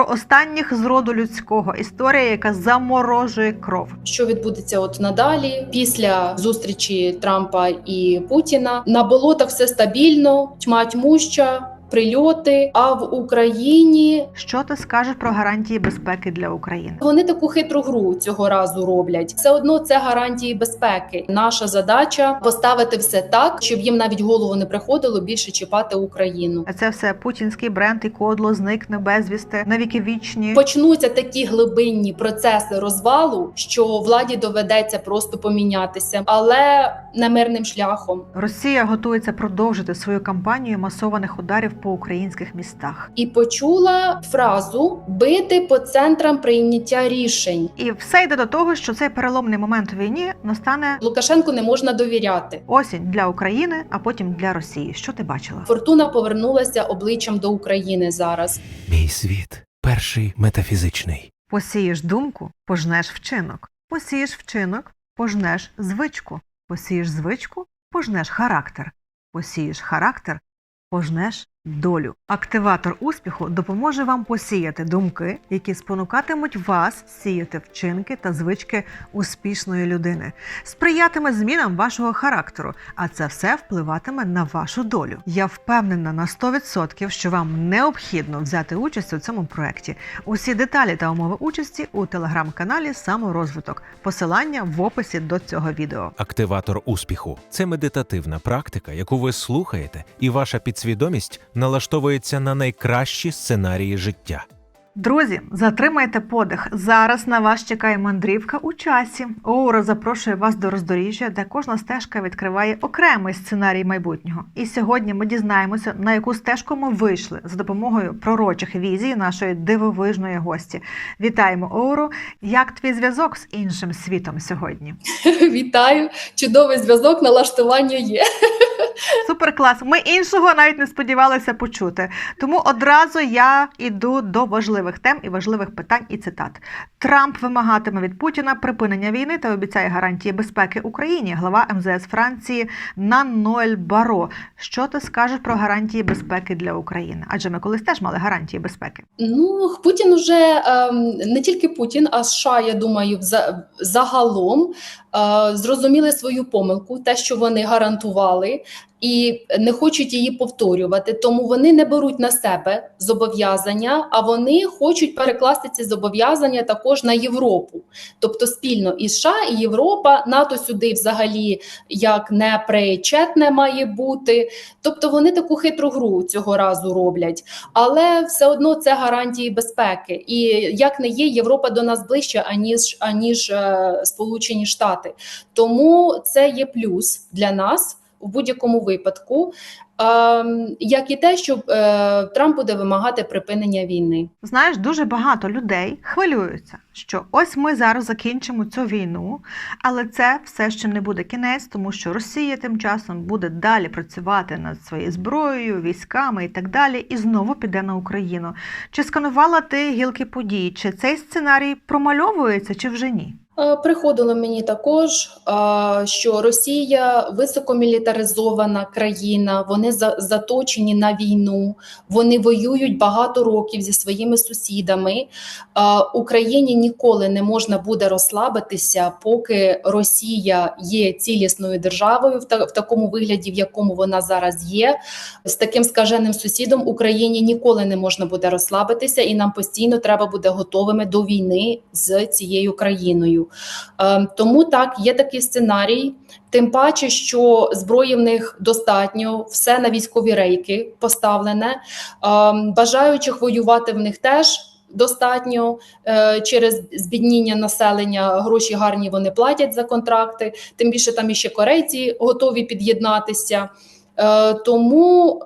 про останніх з роду людського. Історія, яка заморожує кров. Що відбудеться от надалі після зустрічі Трампа і Путіна на болотах все стабільно, тьма тьмуща, прильоти. А в Україні Що ти скажеш про гарантії безпеки для України? вони таку хитру гру цього разу роблять. Все одно це гарантії безпеки. Наша задача поставити все так, щоб їм навіть голову не приходило більше чіпати Україну. А це все путінський бренд і кодло зникне безвісти навіки вічні. Почнуться такі глибинні процеси розвалу, що владі доведеться просто помінятися, але не мирним шляхом. Росія готується продовжити свою кампанію масованих ударів по українських містах. І почула фразу бити по центрам прийняття рішень. І все йде до того, що цей переломний момент у війні настане Лукашенку не можна довіряти. осінь для України, а потім для Росії. Що ти бачила? Фортуна повернулася обличчям до України зараз. Мій світ перший метафізичний. Посієш думку, пожнеш вчинок. Посієш вчинок, пожнеш звичку. Посієш звичку, пожнеш характер. Посієш характер, пожнеш долю. Активатор успіху допоможе вам посіяти думки, які спонукатимуть вас сіяти вчинки та звички успішної людини, сприятиме змінам вашого характеру, а це все впливатиме на вашу долю. Я впевнена на 100%, що вам необхідно взяти участь у цьому проєкті. Усі деталі та умови участі у телеграм-каналі Саморозвиток. Посилання в описі до цього відео. Активатор успіху це медитативна практика, яку ви слухаєте, і ваша підсвідомість налаштовується на найкращі сценарії життя. Друзі, затримайте подих. Зараз на вас чекає мандрівка у часі. Оура запрошує вас до роздоріжжя, де кожна стежка відкриває окремий сценарій майбутнього. І сьогодні ми дізнаємося, на яку стежку ми вийшли за допомогою пророчих візій нашої дивовижної гості. Вітаємо Оуру! Як твій зв'язок з іншим світом сьогодні? Вітаю! Чудовий зв'язок, налаштування є. Супер клас. Ми іншого навіть не сподівалися почути. Тому одразу я іду до важливих тем і важливих питань і цитат. Трамп вимагатиме від Путіна припинення війни та обіцяє гарантії безпеки Україні. Глава МЗС Франції Нан Ноель Баро. Що ти скажеш про гарантії безпеки для України? Адже ми колись теж мали гарантії безпеки. Ну Путін уже ем, не тільки Путін, а США, я думаю, загалом е, зрозуміли свою помилку, те, що вони гарантували, і не хочуть її повторювати. Тому вони не беруть на себе зобов'язання, а вони хочуть перекласти ці зобов'язання також на Європу. Тобто спільно і США, і Європа, НАТО сюди взагалі як не причетне має бути. Тобто вони таку хитру гру цього разу роблять але все одно це гарантії безпеки. І як не є, Європа до нас ближче, аніж аніж е, Сполучені Штати. Тому це є плюс для нас в будь-якому випадку. Ем, як і те, що е, Трамп буде вимагати припинення війни. Знаєш, дуже багато людей хвилюються, що ось ми зараз закінчимо цю війну, але це все ще не буде кінець, тому що Росія тим часом буде далі працювати над своєю зброєю, військами і так далі, і знову піде на Україну. Чи сканувала ти гілки подій? Чи цей сценарій промальовується, чи вже ні? Е, Приходило мені також, е, що Росія високомілітаризована країна, вони за- заточені на війну, вони воюють багато років зі своїми сусідами. Е, Україні ніколи не можна буде розслабитися, поки Росія є цілісною державою в такому вигляді, в якому вона зараз є. З таким скаженим сусідом Україні ніколи не можна буде розслабитися, і нам постійно треба буде готовими до війни з цією країною. Е, Тому так є такий сценарій. Тим паче, що зброї в них достатньо, все на військові рейки поставлене. Е, Бажаючих воювати в них теж. Достатньо е, через збідніння населення гроші гарні вони платять за контракти. Тим більше там іще корейці готові під'єднатися. Тому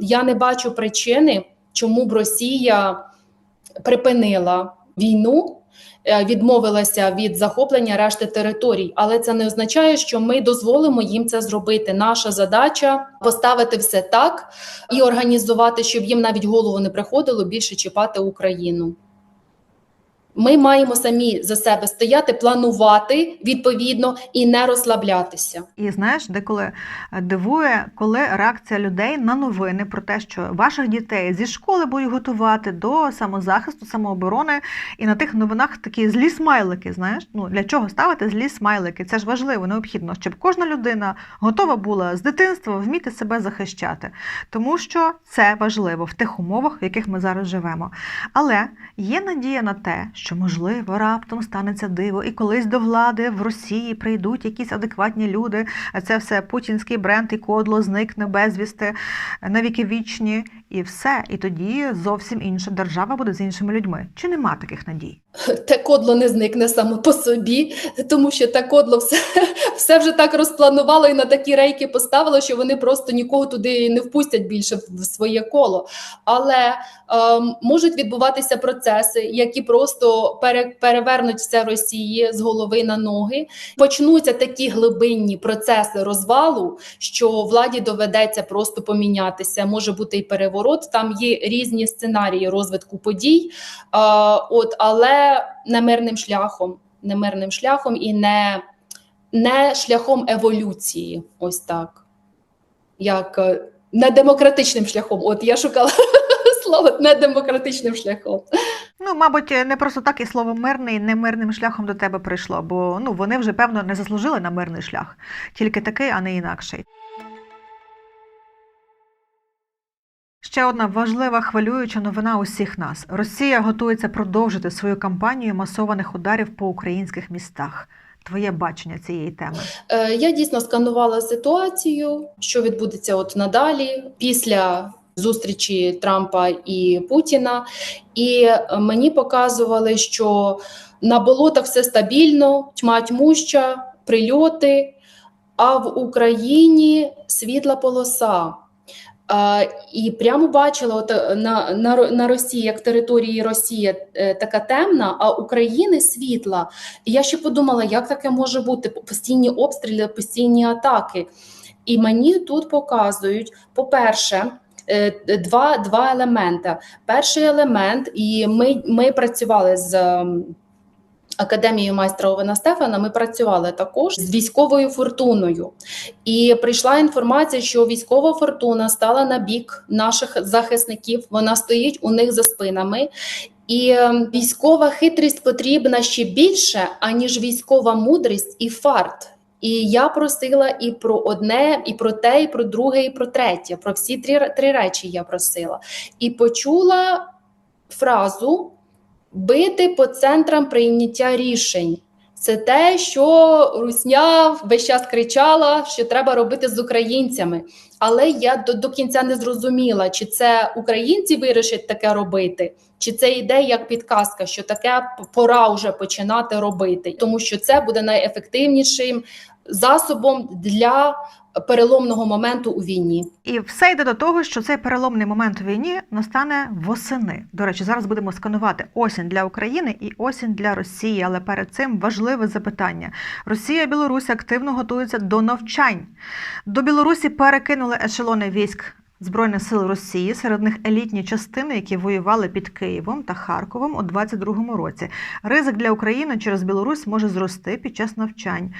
я не бачу причини, чому б Росія припинила війну, відмовилася від захоплення решти територій, але це не означає, що ми дозволимо їм це зробити. Наша задача поставити все так і організувати, щоб їм навіть голову не приходило більше чіпати Україну. Ми маємо самі за себе стояти, планувати відповідно і не розслаблятися. І знаєш, деколи е, дивує, коли реакція людей на новини про те, що ваших дітей зі школи будуть готувати до самозахисту, самооборони, і на тих новинах такі злі смайлики. Знаєш, ну для чого ставити злі смайлики? Це ж важливо, необхідно, щоб кожна людина готова була з дитинства вміти себе захищати, тому що це важливо в тих умовах, в яких ми зараз живемо. Але є надія на те, що можливо раптом станеться диво, і колись до влади в Росії прийдуть якісь адекватні люди. Це все путінський бренд і кодло зникне безвісти навіки вічні, і все. І тоді зовсім інша держава буде з іншими людьми. Чи нема таких надій? Те кодло не зникне само по собі, тому що те кодло все, все вже так розпланувало і на такі рейки поставило, що вони просто нікого туди не впустять більше в своє коло. Але ем, можуть відбуватися процеси, які просто пере, перевернуть все Росії з голови на ноги. Почнуться такі глибинні процеси розвалу, що владі доведеться просто помінятися. Може бути і переворот. Там є різні сценарії розвитку подій. А, от, але не мирним шляхом, не мирним шляхом і не, не шляхом еволюції. Ось так. Як е, не демократичним шляхом. От я шукала слово не демократичним шляхом. Ну, мабуть, не просто так і слово мирний немирним шляхом до тебе прийшло, бо ну вони вже певно не заслужили на мирний шлях, тільки такий, а не інакший. Ще одна важлива хвилююча новина усіх нас: Росія готується продовжити свою кампанію масованих ударів по українських містах. Твоє бачення цієї теми. Е, я дійсно сканувала ситуацію, що відбудеться от надалі після зустрічі Трампа і Путіна, і е, мені показували, що на болотах все стабільно, тьма тьмуща, прильоти, а в Україні світла полоса. І прямо бачила от, е, на, на, на Росії, як території Росії е, така темна, а України світла. І я ще подумала, як таке може бути? Постійні обстріли, постійні атаки. І мені тут показують, по-перше, е, два, два елементи. Перший елемент, і ми, ми працювали з. Ем, Академією майстра Овена Стефана ми працювали також з військовою фортуною, і прийшла інформація, що військова фортуна стала на бік наших захисників. Вона стоїть у них за спинами, і е, військова хитрість потрібна ще більше, аніж військова мудрість і фарт. І я просила і про одне, і про те, і про друге, і про третє. Про всі три, три речі я просила. І почула фразу бити по центрам прийняття рішень. Це те, що Русня весь час кричала, що треба робити з українцями. Але я до, до кінця не зрозуміла, чи це українці вирішать таке робити, чи це йде як підказка, що таке пора вже починати робити, тому що це буде найефективнішим засобом для переломного моменту у війні. І все йде до того, що цей переломний момент у війні настане восени. До речі, зараз будемо сканувати осінь для України і осінь для Росії. Але перед цим важливе запитання: Росія і Білорусь активно готуються до навчань. До Білорусі перекинули ешелони військ. Збройних сил Росії серед них елітні частини, які воювали під Києвом та Харковом у 22-му році. Ризик для України через Білорусь може зрости під час навчань.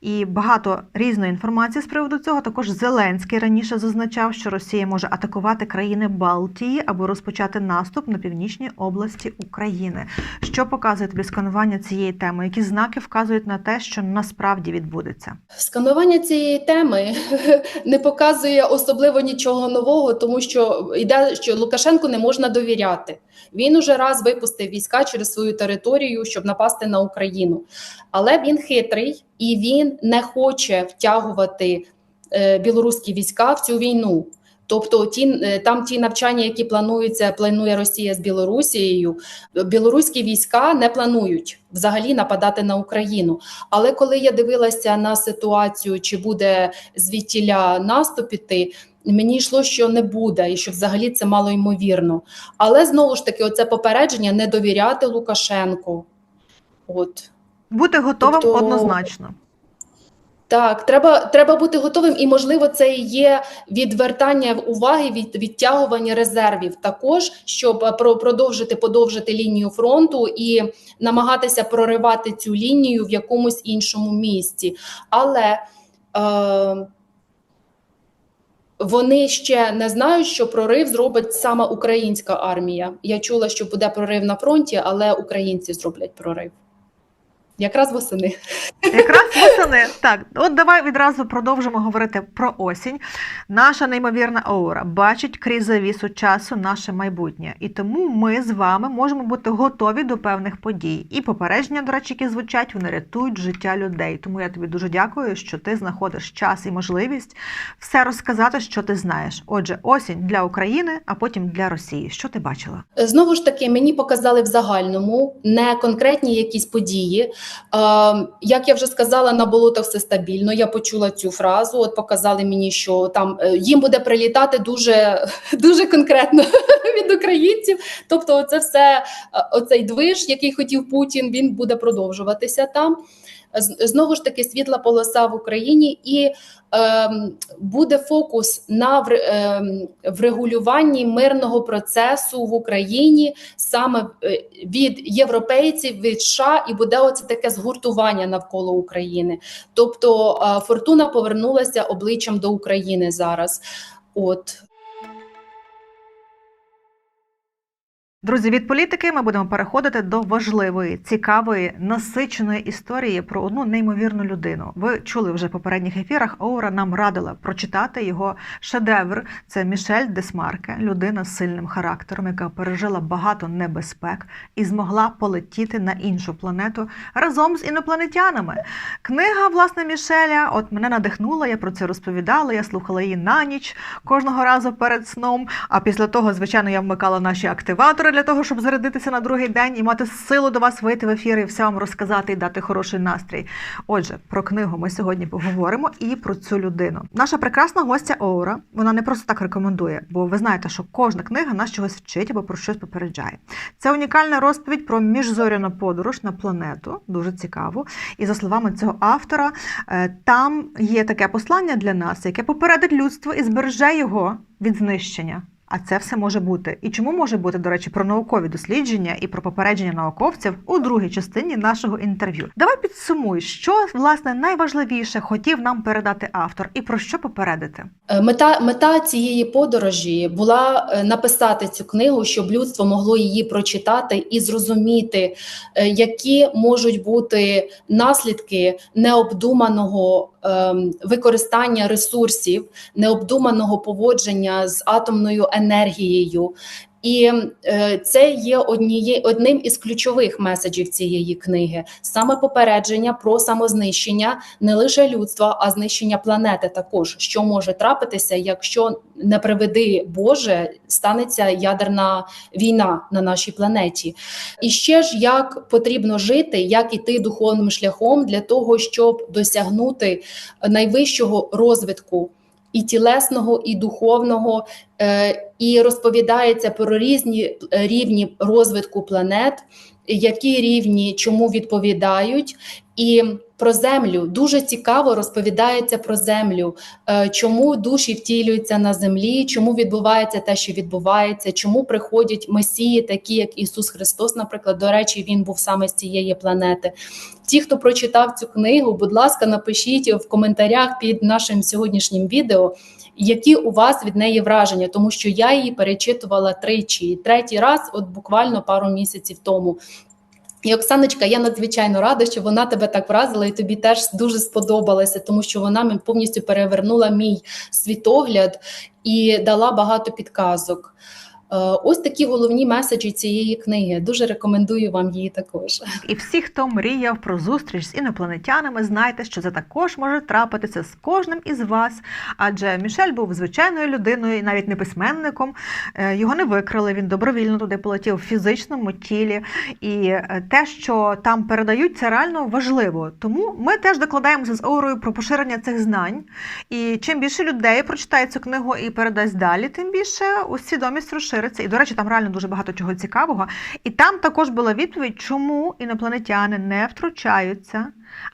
І багато різної інформації з приводу цього. Також Зеленський раніше зазначав, що Росія може атакувати країни Балтії або розпочати наступ на північній області України. Що показує тобі сканування цієї теми? Які знаки вказують на те, що насправді відбудеться? Сканування цієї теми не показує особливо нічого нового, тому що йде, що Лукашенку не можна довіряти. Він уже раз випустив війська через свою територію, щоб напасти на Україну. Але він хитрий і він не хоче втягувати е, білоруські війська в цю війну. Тобто, ті е, там ті навчання, які плануються, планує Росія з Білорусією, білоруські війська не планують взагалі нападати на Україну. Але коли я дивилася на ситуацію, чи буде звідтіля наступ іти, мені йшло, що не буде, і що взагалі це мало ймовірно. Але знову ж таки, оце попередження не довіряти Лукашенку. От Бути готовим Тобто- однозначно. Так, треба, треба бути готовим, і можливо, це і є відвертання уваги від відтягування резервів, також щоб е, про- продовжити подовжити лінію фронту і намагатися проривати цю лінію в якомусь іншому місці. Але е, вони ще не знають, що прорив зробить саме українська армія. Я чула, що буде прорив на фронті, але українці зроблять прорив. Якраз восени. Якраз восени. Так, от давай відразу продовжимо говорити про осінь. Наша неймовірна аура бачить крізь завісу часу наше майбутнє. І тому ми з вами можемо бути готові до певних подій. І попередження, до речі, які звучать, вони рятують життя людей. Тому я тобі дуже дякую, що ти знаходиш час і можливість все розказати, що ти знаєш. Отже, осінь для України, а потім для Росії. Що ти бачила? Знову ж таки, мені показали в загальному не конкретні якісь події. Е, як я вже сказала, на болотах все стабільно. Я почула цю фразу. От показали мені, що там е, їм буде прилітати дуже, дуже конкретно від українців. Тобто, це все е, оцей движ, який хотів Путін, він буде продовжуватися там. Знову ж таки, світла полоса в Україні і ем, буде фокус на ем, врегулюванні мирного процесу в Україні саме е, від європейців, від США, і буде оце таке згуртування навколо України. Тобто е, фортуна повернулася обличчям до України зараз. От Друзі, від політики ми будемо переходити до важливої, цікавої, насиченої історії про одну неймовірну людину. Ви чули вже в попередніх ефірах. Оура нам радила прочитати його шедевр. Це Мішель Десмарке, людина з сильним характером, яка пережила багато небезпек і змогла полетіти на іншу планету разом з інопланетянами. Книга власне Мішеля, от мене надихнула. Я про це розповідала. Я слухала її на ніч кожного разу перед сном. А після того, звичайно, я вмикала наші активатори для того, щоб зарядитися на другий день і мати силу до вас вийти в ефір і все вам розказати і дати хороший настрій. Отже, про книгу ми сьогодні поговоримо і про цю людину. Наша прекрасна гостя Оура, вона не просто так рекомендує, бо ви знаєте, що кожна книга нас чогось вчить або про щось попереджає. Це унікальна розповідь про міжзоряну подорож на планету, дуже цікаво. І за словами цього автора, е, там є таке послання для нас, яке попередить людство і збереже його від знищення. А це все може бути. І чому може бути, до речі, про наукові дослідження і про попередження науковців у другій частині нашого інтерв'ю. Давай підсумуй, що власне найважливіше хотів нам передати автор і про що попередити. Е, Мета, мета цієї подорожі була е, написати цю книгу, щоб людство могло її прочитати і зрозуміти, е, які можуть бути наслідки необдуманого використання ресурсів, необдуманого поводження з атомною енергією. І е, це є одніє, одним із ключових меседжів цієї книги: саме попередження про самознищення не лише людства, а знищення планети також, що може трапитися, якщо не приведи Боже, станеться ядерна війна на нашій планеті. І ще ж як потрібно жити, як іти духовним шляхом для того, щоб досягнути найвищого розвитку. І тілесного, і духовного, е, і розповідається про різні е, рівні розвитку планет, які рівні чому відповідають, і про землю дуже цікаво розповідається про землю, е, чому душі втілюються на землі, чому відбувається те, що відбувається, чому приходять месії, такі як Ісус Христос. Наприклад, до речі, він був саме з цієї планети. Ті, хто прочитав цю книгу, будь ласка, напишіть в коментарях під нашим сьогоднішнім відео. Які у вас від неї враження, тому що я її перечитувала тричі, і третій раз, от буквально пару місяців тому. І Оксаночка, я надзвичайно рада, що вона тебе так вразила, і тобі теж дуже сподобалася, тому що вона повністю перевернула мій світогляд і дала багато підказок. Е, Ось такі головні меседжі цієї книги. Дуже рекомендую вам її також. І всі, хто мріяв про зустріч з інопланетянами, знайте, що це також може трапитися з кожним із вас. Адже Мішель був звичайною людиною, і навіть не письменником. Е, Його не викрили. Він добровільно туди полетів в фізичному тілі. І е, те, що там передають, це реально важливо. Тому ми теж докладаємося з Оурою про поширення цих знань. І чим більше людей прочитає цю книгу і передасть далі, тим більше свідомість розшириться. І, до речі, там реально дуже багато чого цікавого. І там також була відповідь, чому інопланетяни не втручаються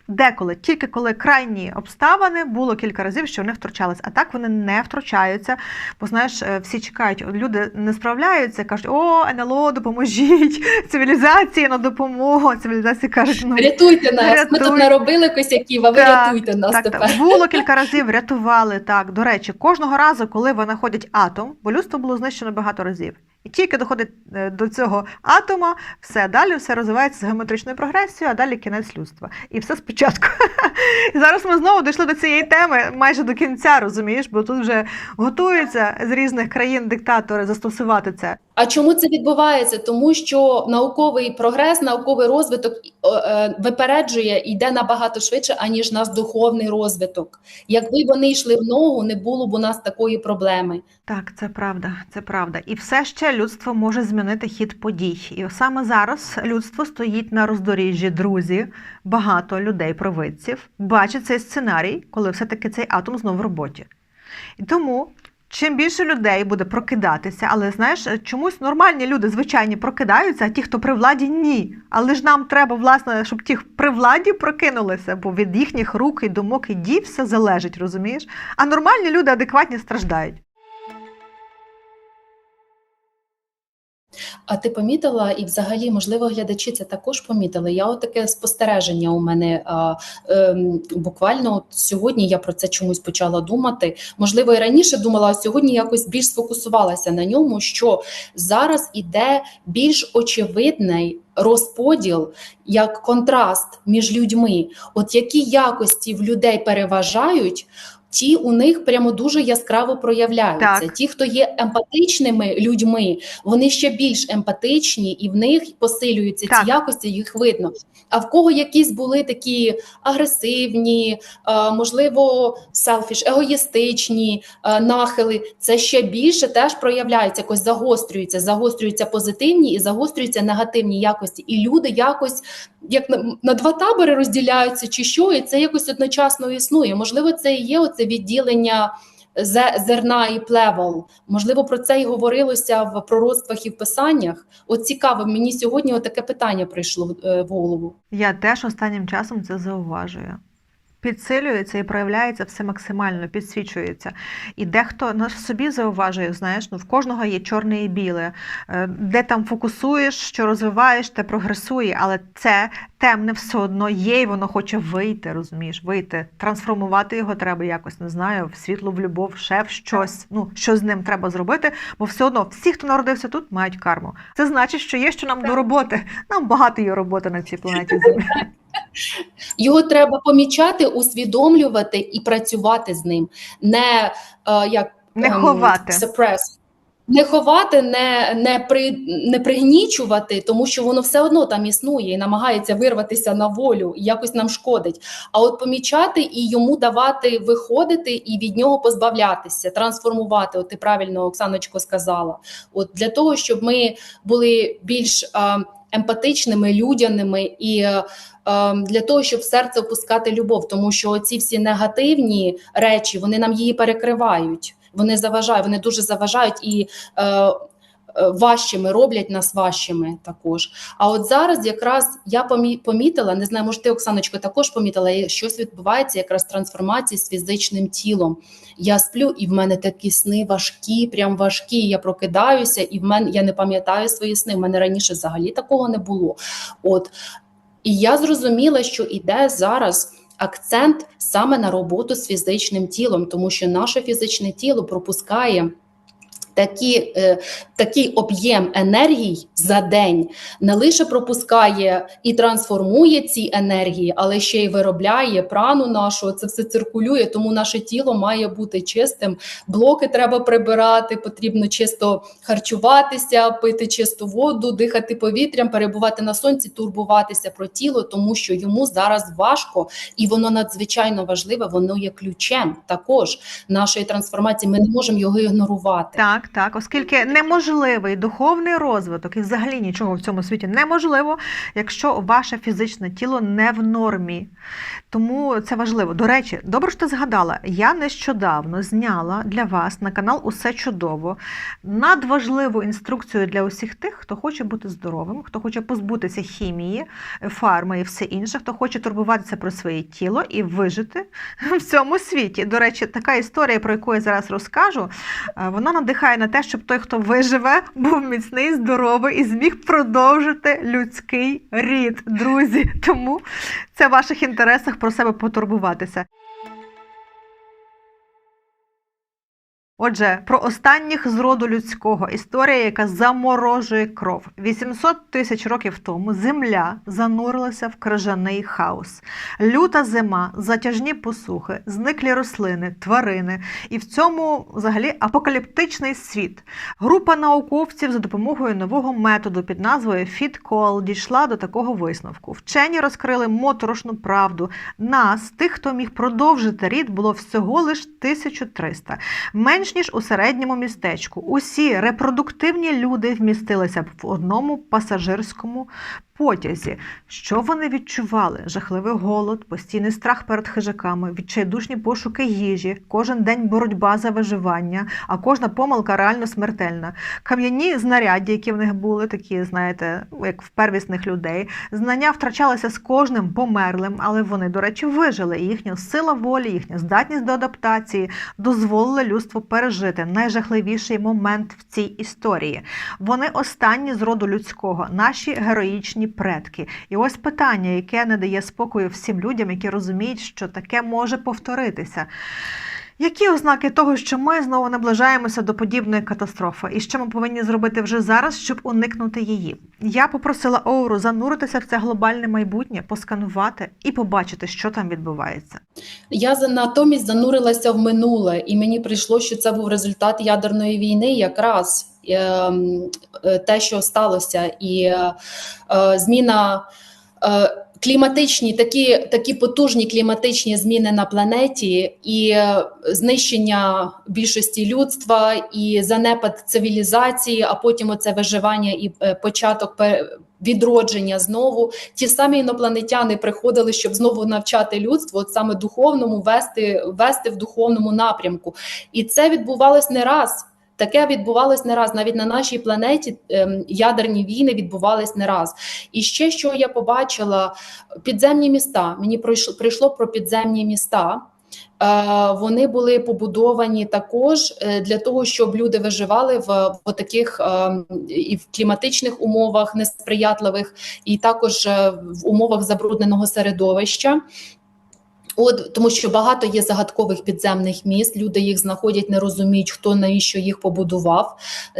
Деколи, тільки коли крайні обставини, було кілька разів, що вони втручались. А так вони не втручаються. Бо знаєш, е, всі чекають, люди не справляються, кажуть, о, НЛО, допоможіть, цивілізації на допомогу. Цивілізації кажуть, ну Рятуйте нас. Ми тут наробили косяків, а ви Так, рятуйте нас так, тепер. так. Було кілька разів, рятували так. До речі, кожного разу, коли винаходять атом, бо людство було знищено багато разів. І тільки доходить е, до цього атома, все далі все розвивається з геометричною прогресією, а далі кінець людства. І все спочатку. Зараз ми знову дійшли до цієї теми майже до кінця, розумієш, бо тут вже готуються з різних країн диктатори застосувати це. А чому це відбувається? Тому що науковий прогрес, науковий розвиток е, е, випереджує йде набагато швидше, аніж наш духовний розвиток. Якби вони йшли в ногу, не було б у нас такої проблеми. Так, це правда, це правда. І все ще людство може змінити хід подій. І саме зараз людство стоїть на роздоріжжі, друзі. Багато людей, провидців, бачать цей сценарій, коли все-таки цей атом знов в роботі. І тому. Чим більше людей буде прокидатися, але знаєш, чомусь нормальні люди, звичайні, прокидаються, а ті, хто при владі, ні. Але ж нам треба, власне, щоб ті при владі прокинулися, бо від їхніх рук і думок і дій все залежить, розумієш? А нормальні люди адекватні страждають. А ти помітила, і взагалі, можливо, глядачі це також помітили. Я от таке спостереження у мене а, ем, буквально от сьогодні я про це чомусь почала думати. Можливо, і раніше думала, а сьогодні якось більш сфокусувалася на ньому, що зараз іде більш очевидний розподіл як контраст між людьми. От які якості в людей переважають. Ті у них прямо дуже яскраво проявляються. Так. Ті, хто є емпатичними людьми, вони ще більш емпатичні, і в них посилюються Так. ці якості, їх видно. А в кого якісь були такі агресивні, е, можливо, селфіш, егоїстичні е, нахили, це ще більше теж проявляється, якось загострюється, загострюються позитивні і загострюються негативні якості. І люди якось як на, на два табори розділяються, чи що, і це якось одночасно існує. Можливо, це і є оце відділення зе- зерна і плевел. Можливо, про це і говорилося в пророцтвах і в писаннях. От цікаво, мені сьогодні таке питання прийшло е, в голову. Я теж останнім часом це зауважую. Підсилюється і проявляється все максимально, підсвічується. І дехто на собі зауважує, знаєш, ну в кожного є чорне і біле. Е, Де там фокусуєш, що розвиваєш, те прогресує, але це темне все одно є, і воно хоче вийти, розумієш, вийти. Трансформувати його треба якось, не знаю, в світло, в любов, ще в щось. Ну, що з ним треба зробити, бо все одно всі, хто народився тут, мають карму. Це значить, що є що нам до роботи. Нам багато є роботи на цій планеті Землі. Його треба помічати, усвідомлювати і працювати з ним, не е, як Не ем, ховати. suppress. Не ховати, не, не, при, не пригнічувати, тому що воно все одно там існує і намагається вирватися на волю, і якось нам шкодить. А от помічати і йому давати виходити і від нього позбавлятися, трансформувати. От ти правильно, Оксаночко, сказала. От для того, щоб ми були більш е, емпатичними, людяними і е, е, для того, щоб в серце впускати любов, тому що ці всі негативні речі вони нам її перекривають. Вони заважають, вони дуже заважають і е, важчими роблять нас важчими також. А от зараз якраз я помітила, не знаю, може ти, Оксаночко, також помітила, щось відбувається якраз трансформації з фізичним тілом. Я сплю, і в мене такі сни важкі, прям важкі. Я прокидаюся, і в мене я не пам'ятаю свої сни. В мене раніше взагалі такого не було. От і я зрозуміла, що іде зараз акцент саме на роботу з фізичним тілом, тому що наше фізичне тіло пропускає. Такі, е, такий об'єм енергій за день не лише пропускає і трансформує ці енергії, але ще й виробляє прану нашу. Це все циркулює, тому наше тіло має бути чистим. Блоки треба прибирати, потрібно чисто харчуватися, пити чисту воду, дихати повітрям, перебувати на сонці, турбуватися про тіло, тому що йому зараз важко і воно надзвичайно важливе. Воно є ключем також нашої трансформації. Ми не можемо його ігнорувати. Так, Так, так, оскільки неможливий духовний розвиток і взагалі нічого в цьому світі неможливо, якщо ваше фізичне тіло не в нормі. Тому це важливо. До речі, добре, що ти згадала. Я нещодавно зняла для вас на канал Усе чудово надважливу інструкцію для усіх тих, хто хоче бути здоровим, хто хоче позбутися хімії, фарми і все інше, хто хоче турбуватися про своє тіло і вижити в цьому світі. До речі, така історія, про яку я зараз розкажу, е, вона надихає на те, щоб той, хто виживе, був міцний, здоровий і зміг продовжити людський рід, друзі. Тому це в ваших інтересах про себе потурбуватися. Отже, про останніх з роду людського історія, яка заморожує кров. 800 тисяч років тому земля занурилася в крижаний хаос. Люта зима, затяжні посухи, зниклі рослини, тварини, і в цьому взагалі апокаліптичний світ. Група науковців за допомогою нового методу під назвою FitCall дійшла до такого висновку. Вчені розкрили моторошну правду. Нас, тих, хто міг продовжити рід, було всього лиш 1300 менш ніж у середньому містечку. Усі репродуктивні люди вмістилися б в одному пасажирському потязі. Що вони відчували? Жахливий голод, постійний страх перед хижаками, відчайдушні пошуки їжі, кожен день боротьба за виживання, а кожна помилка реально смертельна. Кам'яні знаряддя, які в них були, такі, знаєте, як в первісних людей. Знання втрачалися з кожним померлим, але вони, до речі, вижили. І їхня сила волі, їхня здатність до адаптації дозволили людству пережити найжахливіший момент в цій історії. Вони останні з роду людського, наші героїчні предки. І ось питання, яке не дає спокою всім людям, які розуміють, що таке може повторитися. Які ознаки того, що ми знову наближаємося до подібної катастрофи, і що ми повинні зробити вже зараз, щоб уникнути її? Я попросила Оуру зануритися в це глобальне майбутнє, посканувати і побачити, що там відбувається. Я натомість занурилася в минуле, і мені прийшло, що це був результат ядерної війни, якраз ем, е, те, що сталося, і е, е, зміна. Кліматичні такі, такі потужні кліматичні зміни на планеті, і е, знищення більшості людства, і занепад цивілізації, а потім оце виживання і е, початок відродження знову. Ті самі інопланетяни приходили, щоб знову навчати людство, от саме духовному, вести, вести в духовному напрямку. І це відбувалось не раз. Таке відбувалось не раз. Навіть на нашій планеті ем, ядерні війни відбувались не раз. І ще що я побачила: підземні міста. Мені прийшло, прийшло про підземні міста. Е, Вони були побудовані також е, для того, щоб люди виживали в, в таких ем, і в кліматичних умовах несприятливих, і також е, в умовах забрудненого середовища. От тому, що багато є загадкових підземних міст. Люди їх знаходять, не розуміють, хто навіщо їх побудував.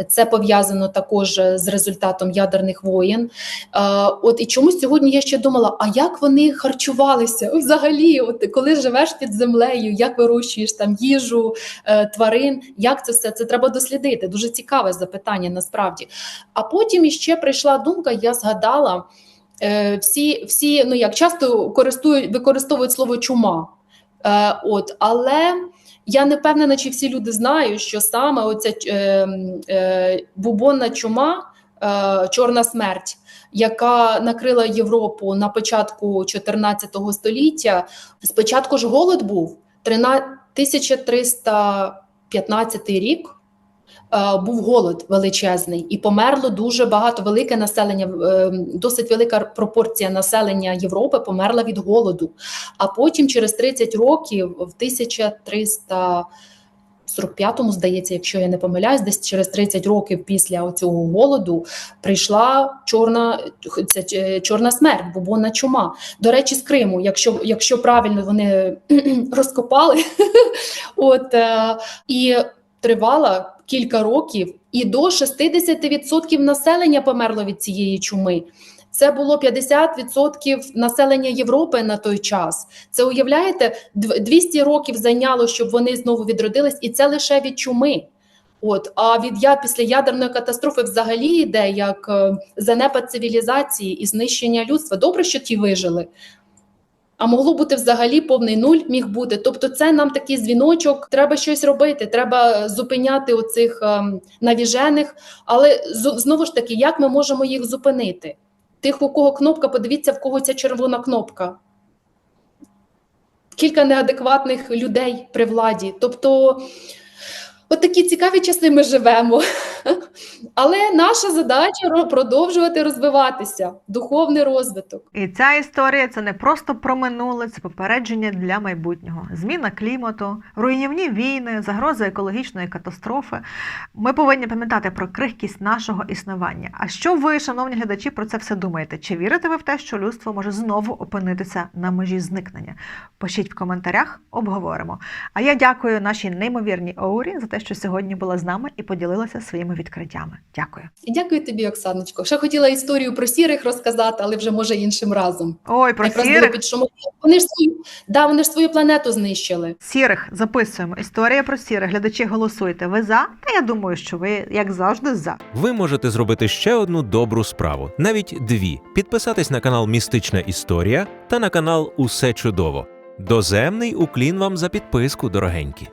Це пов'язано також е, з результатом ядерних воєн. Е, От і чомусь сьогодні я ще думала: а як вони харчувалися взагалі? От коли живеш під землею, як вирощуєш там їжу, е, тварин? Як це все? Це треба дослідити. Дуже цікаве запитання насправді. А потім іще прийшла думка, я згадала. Е, всі, всі ну як часто користують, використовують слово чума. Е, от, але я не впевнена, чи всі люди знають, що саме оця е, е, бубонна чума, е, чорна смерть, яка накрила Європу на початку 14 століття. Спочатку ж голод був 13 1315 рік. Е, Був голод величезний, і померло дуже багато велике населення, е, досить велика пропорція населення Європи померла від голоду. А потім, через 30 років, в 1345-му, здається, якщо я не помиляюсь, десь через 30 років після цього голоду прийшла чорна це е, чорна смерть, бубонна чума. До речі, з Криму, якщо, якщо правильно вони розкопали, от е, і тривала кілька років, і до 60% населення померло від цієї чуми. Це було 50% населення Європи на той час. Це уявляєте, 200 років зайняло, щоб вони знову відродились, і це лише від чуми. От, а від я після ядерної катастрофи взагалі йде як е, занепад цивілізації і знищення людства. Добре, що ті вижили. А могло бути взагалі повний нуль міг бути. Тобто, це нам такий дзвіночок. Треба щось робити. Треба зупиняти оцих ем, навіжених. Але знову ж таки, як ми можемо їх зупинити? Тих, у кого кнопка, подивіться, в кого ця червона кнопка. Кілька неадекватних людей при владі. Тобто, от такі цікаві часи ми живемо. Але наша задача ро- продовжувати розвиватися, духовний розвиток. І ця історія це не просто про минуле, це попередження для майбутнього. Зміна клімату, руйнівні війни, загроза екологічної катастрофи. Ми повинні пам'ятати про крихкість нашого існування. А що ви, шановні глядачі, про це все думаєте? Чи вірите ви в те, що людство може знову опинитися на межі зникнення? Пишіть в коментарях, обговоримо. А я дякую нашій неймовірній Оурі за те, що сьогодні була з нами і поділилася своїми відкриттями. Дякую. І дякую тобі, Оксаночко. Ще хотіла історію про сірих розказати, але вже може іншим разом. Ой, про Якраз сірих. під шумом. Вони ж свою, да, вони ж свою планету знищили. Сірих записуємо. Історія про сірих. Глядачі голосуйте. Ви за? Та я думаю, що ви, як завжди, за. Ви можете зробити ще одну добру справу, навіть дві: підписатись на канал Містична Історія та на канал Усе чудово. Доземний уклін вам за підписку, дорогенькі.